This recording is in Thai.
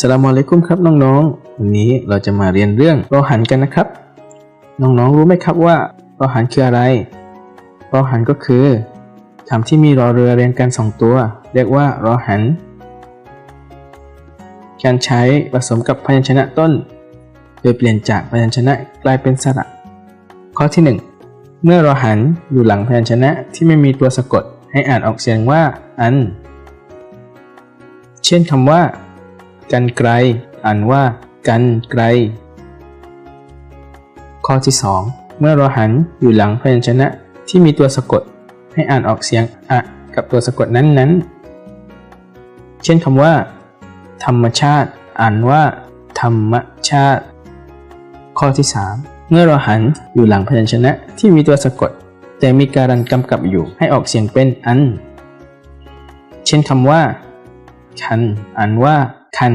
สลามอลัยกุมครับน้องๆ วันนี้เราจะมาเรียนเรื่องรอหันกันนะครับ น้องๆรู้ไหมครับว่ารอหันคืออะไรรอหันก็คือคำที่มีรอเรือเรียงกันสองตัว เรียกว่ารอหัน การใช้ผสมกับพยัญชนะต้น โดยเปลี่ยนจากพยัญชนะกลายเป็นสระ ข้อที่ 1 เมื่อรอหันอยู่หลังพยัญชนะที่ไม่มีตัวสะกดให้อ่านออกเสียงว่าอัน เช่นคำว่า กันไกล อ่านว่า กันไกล ข้อที่ 2 เมื่อรหันอยู่หลังพยัญชนะที่มีตัวสะกด ให้อ่านออกเสียงอะกับตัวสะกดนั้นๆ เช่นคำว่า ธรรมชาติ อ่านว่า ธรรมชาติ ข้อที่ 3 เมื่อรหันอยู่หลังพยัญชนะที่มีตัวสะกด แต่มีการันกำกับอยู่ให้ออกเสียงเป็นอัน เช่นคำว่าคันอ่านว่า คัน